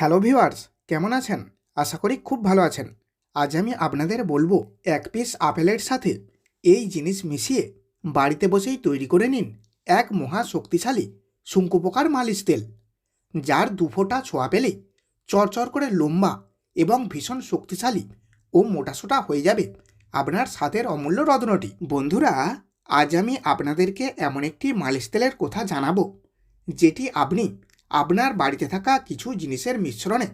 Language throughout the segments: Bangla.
হ্যালো ভিউয়ার্স কেমন আছেন? আশা করি খুব ভালো আছেন। আজ আমি আপনাদের বলব এক পিস আপেলের সাথে এই জিনিস মিশিয়ে বাড়িতে বসেই তৈরি করে নিন এক মহা শক্তিশালী শঙ্কু পোকার মালিশ তেল। যার দুফোটা ছোঁয়া পেলে চরচর করে লম্বা এবং ভীষণ শক্তিশালী ও মোটাসোটা হয়ে যাবে আপনার স্বাদের অমূল্য রত্নটি। বন্ধুরা, আজ আমি আপনাদেরকে এমন একটি মালিশ তেলের কথা জানাব, যেটি আপনি আপনার বাড়িতে থাকা কিছু জিনিসের মিশ্রণে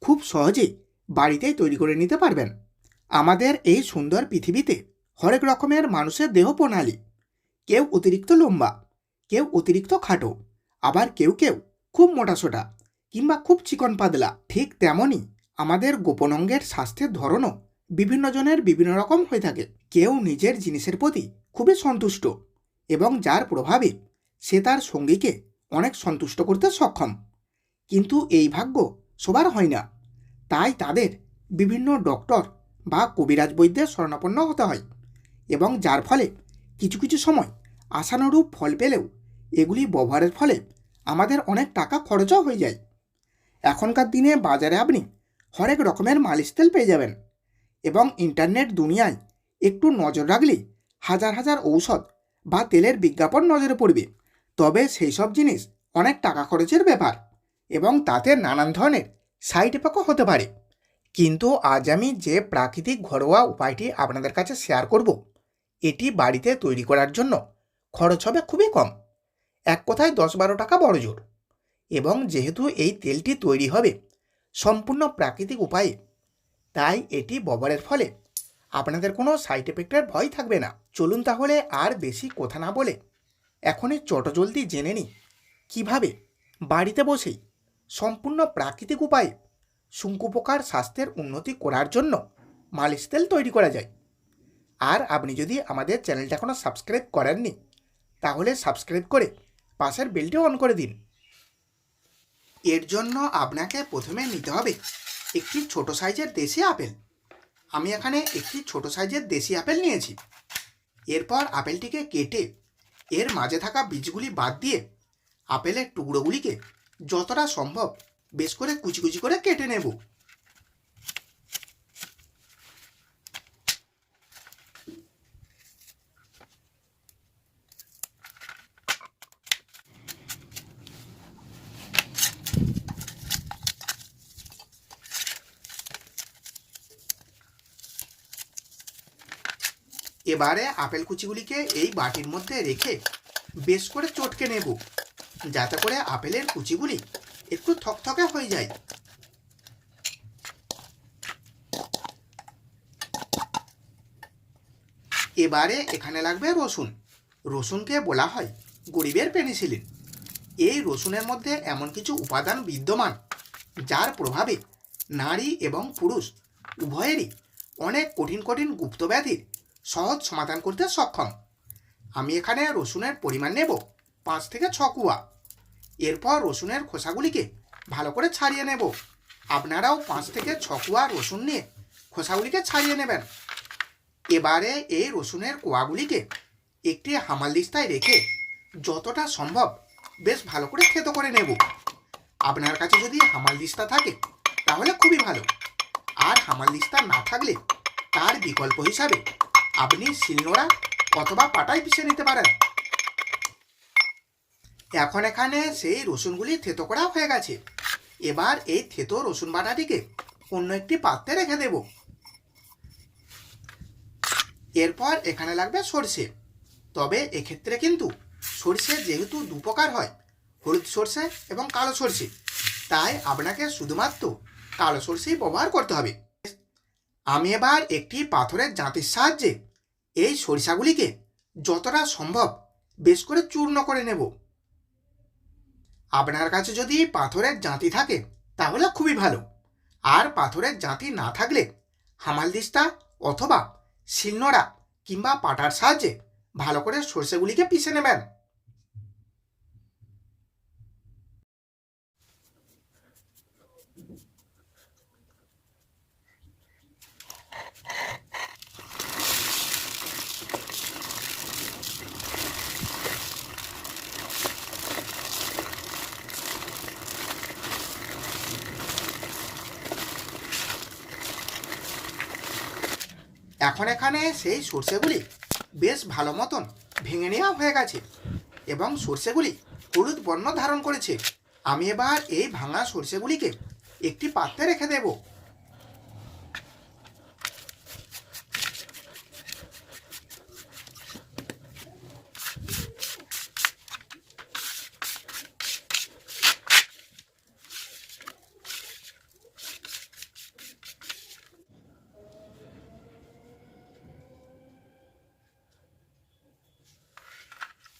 খুব সহজেই বাড়িতেই তৈরি করে নিতে পারবেন। আমাদের এই সুন্দর পৃথিবীতে হরেক রকমের মানুষের দেহ প্রণালী। কেউ অতিরিক্ত লম্বা, কেউ অতিরিক্ত খাটো, আবার কেউ কেউ খুব মোটাসোটা কিংবা খুব চিকন পাতলা। ঠিক তেমনই আমাদের গোপন অঙ্গের স্বাস্থ্যের ধরনও বিভিন্ন জনের বিভিন্ন রকম হয়ে থাকে। কেউ নিজের জিনিসের প্রতি খুবই সন্তুষ্ট এবং যার প্রভাবে সে তার সঙ্গীকে অনেক সন্তুষ্ট করতে সক্ষম। কিন্তু এই ভাগ্য সবার হয় না। তাই তাদের বিভিন্ন ডক্টর বা কবিরাজ বৈদ্যের শরণাপন্ন হতে হয় এবং যার ফলে কিছু কিছু সময় আশানুরূপ ফল পেলেও এগুলি ব্যবহারের ফলে আমাদের অনেক টাকা খরচও হয়ে যায়। এখনকার দিনে বাজারে আপনি হরেক রকমের মালিশ তেল পেয়ে যাবেন এবং ইন্টারনেট দুনিয়ায় একটু নজর রাখলেই হাজার হাজার ঔষধ বা তেলের বিজ্ঞাপন নজরে পড়বে। তবে সেই সব জিনিস অনেক টাকা খরচের ব্যাপার এবং তাতে নানান ধরনের সাইড এফেক্টও হতে পারে। কিন্তু আজ আমি যে প্রাকৃতিক ঘরোয়া উপায়টি আপনাদের কাছে শেয়ার করব, এটি বাড়িতে তৈরি করার জন্য খরচ হবে খুবই কম। এক কথায় দশ বারো টাকা বড় জোর। এবং যেহেতু এই তেলটি তৈরি হবে সম্পূর্ণ প্রাকৃতিক উপায়ে, তাই এটি ব্যবহারের ফলে আপনাদের কোনো সাইড এফেক্টের ভয় থাকবে না। চলুন তাহলে আর বেশি কথা না বলে এখনই চটজলদি জেনে নিই কীভাবে? বাড়িতে বসেই। সম্পূর্ণ প্রাকৃতিক উপায়ে। শঙ্কু পোকার স্বাস্থ্যের উন্নতি করার জন্য মালিশ তেল তৈরি করা যায়। আর আপনি যদি আমাদের চ্যানেলটা এখনও সাবস্ক্রাইব করেননি, তাহলে সাবস্ক্রাইব করে পাশের বেলটি অন করে দিন। এর জন্য আপনাকে প্রথমে নিতে হবে একটি ছোট সাইজের দেশি আপেল। আমি এখানে একটি ছোট সাইজের দেশি আপেল নিয়েছি। এরপর আপেলটিকে কেটে এর মাঝে থাকা বীজগুলি বাদ দিয়ে আপেলের টুকরোগুলিকে যতটা সম্ভব বেশ করে কুচি কুচি করে কেটে নেব। এবারে আপেল কুচিগুলিকে এই বাটির মধ্যে রেখে বেশ করে চটকে নেব, যাতে করে আপেলের কুচিগুলি একটু থকথকে হয়ে যায়। এবারে এখানে লাগবে রসুন। রসুনকে বলা হয় গরিবের পেনিসিলিন। এই রসুনের মধ্যে এমন কিছু উপাদান বিদ্যমান, যার প্রভাবে নারী এবং পুরুষ উভয়েরই অনেক কঠিন কঠিন গুপ্ত ব্যাধির সহজ সমাধান করতে সক্ষম। আমি এখানে রসুনের পরিমাণ নেব পাঁচ থেকে ছ কুয়া। এরপর রসুনের খোসাগুলিকে ভালো করে ছাড়িয়ে নেব। আপনারাও পাঁচ থেকে ছ কুয়া রসুন নিয়ে খোসাগুলিকে ছাড়িয়ে নেবেন। এবারে এই রসুনের কোয়াগুলিকে একটি হামাল হামালদিস্তায় রেখে যতটা সম্ভব বেশ ভালো করে থেতো করে নেব। আপনার কাছে যদি হামাল হামালদিস্তা থাকে, তাহলে খুবই ভালো। আর হামালদিস্তা না থাকলে তার বিকল্প হিসাবে আপনি শিলনোড়া অথবা পাটায় পিষে নিতে পারেন। এখন এখানে সেই রসুনগুলি থেতো করা হয়ে গেছে। এবার এই থেতো রসুন বাটাটিকে অন্য একটি পাত্রে রেখে দেব। এরপর এখানে লাগবে সর্ষে। তবে এক্ষেত্রে কিন্তু সর্ষে যেহেতু দু প্রকার হয়, হলুদ সর্ষে এবং কালো সর্ষে, তাই আপনাকে শুধুমাত্র কালো সর্ষেই ব্যবহার করতে হবে। আমি এবার একটি পাথরের জাঁতির সাহায্যে এই সরিষাগুলিকে যতটা সম্ভব বেশ করে চূর্ণ করে নেব। আপনার কাছে যদি পাথরের জাঁতি থাকে, তাহলে খুবই ভালো। আর পাথরের জাঁতি না থাকলে হামালদিস্তা অথবা শিলনোড়া কিংবা পাটার সাহায্যে ভালো করে সর্ষেগুলিকে পিষে নেবেন। এখন এখানে সেই সর্ষেগুলি বেশ ভালো মতন ভেঙে নেওয়া হয়ে গেছে এবং সর্ষেগুলি হলুদ বর্ণ ধারণ করেছে। আমি এবার এই ভাঙা সর্ষেগুলিকে একটি পাত্রে রেখে দেব।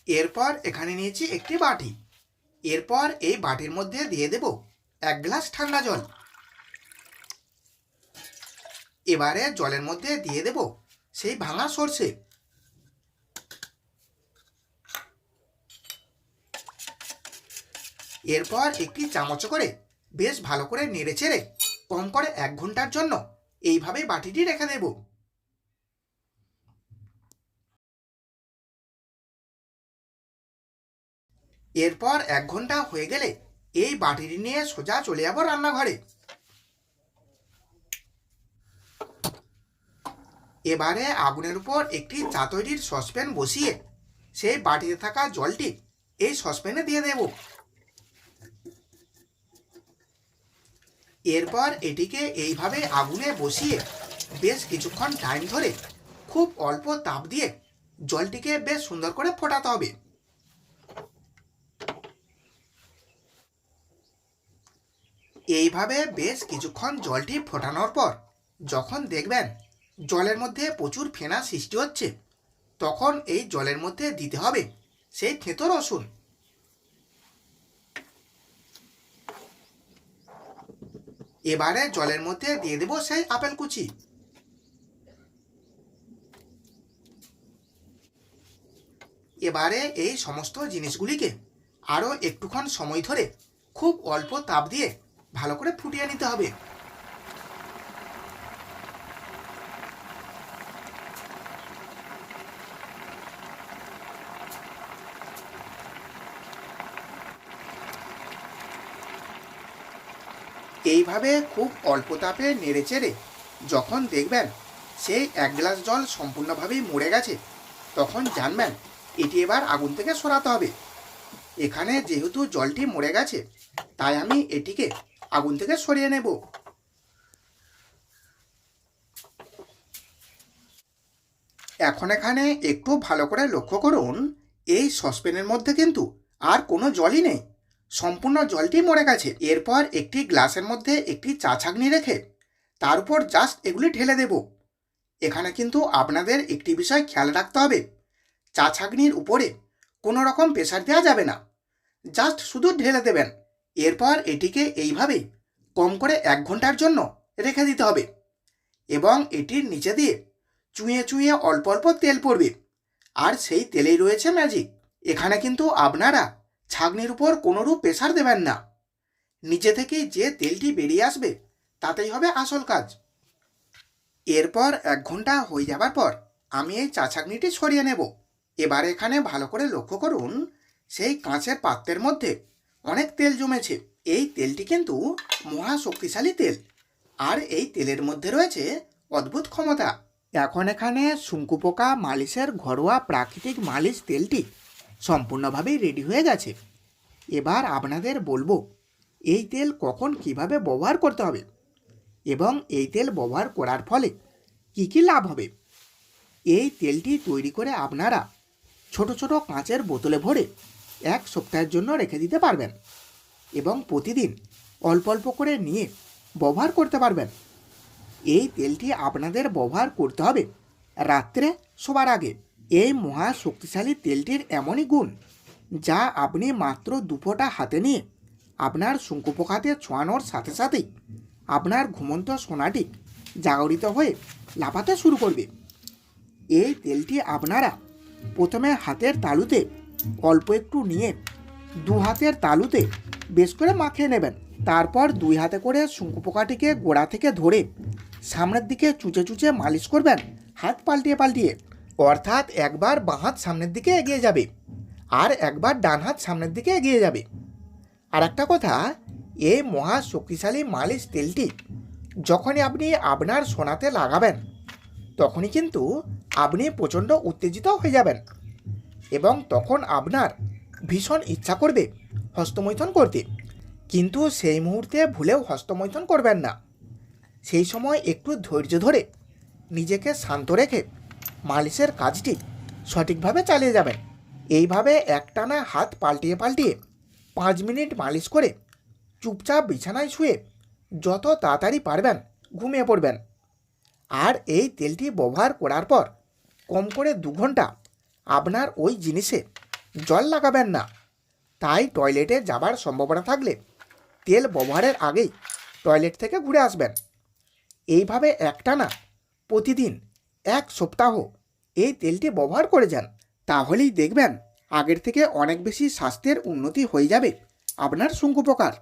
এরপর এখানে নিয়েছি একটি বাটি। এরপর এই বাটির মধ্যে দিয়ে দেব এক গ্লাস ঠান্ডা জল। এবারে জলের মধ্যে দিয়ে দেব সেই ভাঙা সর্ষে। এরপর একটি চামচ করে বেশ ভালো করে নেড়ে চেড়ে কম করে এক ঘণ্টার জন্য এইভাবে বাটিটি রেখে দেবো। এরপর এক ঘণ্টা হয়ে গেলে এই বাটিটি নিয়ে সোজা চলে যাব রান্নাঘরে। এবারে আগুনের উপর একটি চা তৈরির সসপ্যান বসিয়ে সেই বাটিতে থাকা জলটি এই সসপ্যানে দিয়ে দেব। এরপর এটিকে এইভাবে আগুনে বসিয়ে বেশ কিছুক্ষণ টাইম ধরে খুব অল্প তাপ দিয়ে জলটিকে বেশ সুন্দর করে ফোটাতে হবে। এইভাবে বেশ কিছুক্ষণ জলটি ফোটানোর পর, যখন দেখবেন জলের মধ্যে প্রচুর ফেনা সৃষ্টি হচ্ছে, তখন এই জলের মধ্যে দিতে হবে সেই থেঁতো রসুন। এবারে জলের মধ্যে দিয়ে দেব সেই আপেল কুচি। এবারে এই সমস্ত জিনিসগুলিকে আরও একটুক্ষণ সময় ধরে খুব অল্প তাপ দিয়ে ভালো করে ফুটিয়ে নিতে হবে। এইভাবে খুব অল্প তাপে নেড়ে চেড়ে যখন দেখবেন সেই এক গ্লাস জল সম্পূর্ণভাবেই মরে গেছে, তখন জানবেন এটি এবার আগুন থেকে সরাতে হবে। এখানে যেহেতু জলটি মরে গেছে, তাই আমি এটিকে আগুন থেকে সরিয়ে নেব এখন এখানে একটু ভালো করে লক্ষ্য করুন, এই সসপ্যানের মধ্যে কিন্তু আর কোনো জলই নেই। সম্পূর্ণ জলটি মরে গেছে। এরপর একটি গ্লাসের মধ্যে একটি চা ছাঁকনি রেখে তার উপর জাস্ট এগুলি ঢেলে দেব। এখানে কিন্তু আপনাদের একটি বিষয় খেয়াল রাখতে হবে। চা ছাঁকনির উপরে কোনো রকম প্রেশার দেওয়া যাবে না। জাস্ট শুধু ঢেলে দেবেন। এরপর এটিকে এইভাবে কম করে এক ঘণ্টার জন্য রেখে দিতে হবে এবং এটির নিচে দিয়ে চুঁয়ে চুঁয়ে অল্প অল্প তেল পড়বে। আর সেই তেলেই রয়েছে ম্যাজিক এখানে কিন্তু আপনারা ছাগনির উপর কোনোরূপ প্রেশার দেবেন না। নিচে থেকে যে তেলটি বেরিয়ে আসবে, তাতেই হবে আসল কাজ। এরপর এক ঘণ্টা হয়ে যাবার পর আমি এই চা ছাগনিটি সরিয়ে নেব। এবার এখানে ভালো করে লক্ষ্য করুন, সেই কাঁচের পাত্রের মধ্যে অনেক তেল জমেছে। এই তেলটি কিন্তু মহা শক্তিশালী তেল। আর এই তেলের মধ্যে রয়েছে অদ্ভুত ক্ষমতা। এখন এখানে শঙ্কু পোকা মালিশের ঘরোয়া প্রাকৃতিক মালিশ তেলটি সম্পূর্ণভাবেই রেডি হয়ে গেছে। এবার আপনাদের বলব, এই তেল কখন কীভাবে ব্যবহার করতে হবে? এবং এই তেল ব্যবহার করার ফলে কী কী লাভ হবে? এই তেলটি তৈরি করে আপনারা ছোট ছোট কাঁচের বোতলে ভরে এক সপ্তাহের জন্য রেখে দিতে পারবেন এবং প্রতিদিন অল্প অল্প করে নিয়ে ব্যবহার করতে পারবেন। এই তেলটি আপনাদের ব্যবহার করতে হবে রাত্রে শোবার আগে। এই মহা শক্তিশালী তেলটির এমনই গুণ যা আপনি মাত্র দুফোটা হাতে নিয়ে আপনার শঙ্কু পোকাতে ছোঁয়ানোর সাথে সাথেই আপনার ঘুমন্ত সোনাটি জাগরিত হয়ে লাফাতে শুরু করবে। এই তেলটি আপনারা প্রথমে হাতের তালুতে অল্প একটু নিয়ে দু হাতের তালুতে বেশ করে মাখিয়ে নেবেন। তারপর দুই হাতে করে শঙ্কু পোকাটিকে গোড়া থেকে ধরে সামনের দিকে চুচে চুচে মালিশ করবেন, হাত পাল্টিয়ে পাল্টিয়ে। অর্থাৎ একবার বাঁ হাত সামনের দিকে এগিয়ে যাবে আর একবার ডান হাত সামনের দিকে এগিয়ে যাবে। আর একটা কথা এই মহা শক্তিশালী মালিশ তেলটি যখনই আপনি আপনার সোনাতে লাগাবেন, তখনই কিন্তু আপনি প্রচণ্ড উত্তেজিত হয়ে যাবেন। এবং তখন আপনার ভীষণ ইচ্ছা করবে হস্তমৈথন করতে। কিন্তু সেই মুহূর্তে ভুলেও হস্তমৈথন করবেন না। সেই সময় একটু ধৈর্য ধরে নিজেকে শান্ত রেখে মালিশের কাজটি সঠিকভাবে চালিয়ে যাবেন। এইভাবে একটানা হাত পাল্টিয়ে পাল্টিয়ে পাঁচ মিনিট মালিশ করে চুপচাপ বিছানায় শুয়ে যত তাড়াতাড়ি পারবেন ঘুমিয়ে পড়বেন। আর এই তেলটি ব্যবহার করার পর কম করে দু ঘণ্টা আপনার ওই জিনিসে জল লাগাবেন না। তাই টয়লেটে যাবার সম্ভাবনা থাকলে তেল ব্যবহারের আগেই টয়লেট থেকে ঘুরে আসবেন। এইভাবে একটানা প্রতিদিন এক সপ্তাহ এই তেলটি ব্যবহার করে যান, তাহলেই দেখবেন আগের থেকে অনেক বেশি স্বাস্থ্যের উন্নতি হয়ে যাবে আপনার শঙ্কুপোকার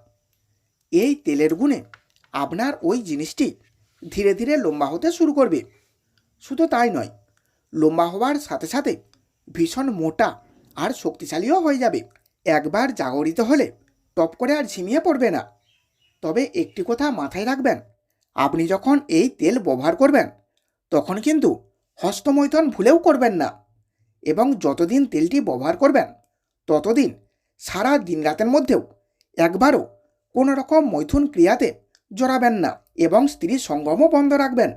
এই তেলের গুণে আপনার ওই জিনিসটি ধীরে ধীরে লম্বা হতে শুরু করবে। শুধু তাই নয়, লম্বা হওয়ার সাথে সাথে ভীষণ মোটা আর শক্তিশালীও হয়ে যাবে। একবার জাগরিত হলে টপ করে আর ঝিমিয়ে পড়বে না। তবে একটি কথা মাথায় রাখবেন, আপনি যখন এই তেল ব্যবহার করবেন, তখন কিন্তু হস্তমৈথন ভুলেও করবেন না এবং যতদিন তেলটি ব্যবহার করবেন, ততদিন সারা দিন রাতের মধ্যেও একবারও কোনো রকম মৈথুন ক্রিয়াতে জড়াবেন না এবং স্ত্রীর সঙ্গমও বন্ধ রাখবেন।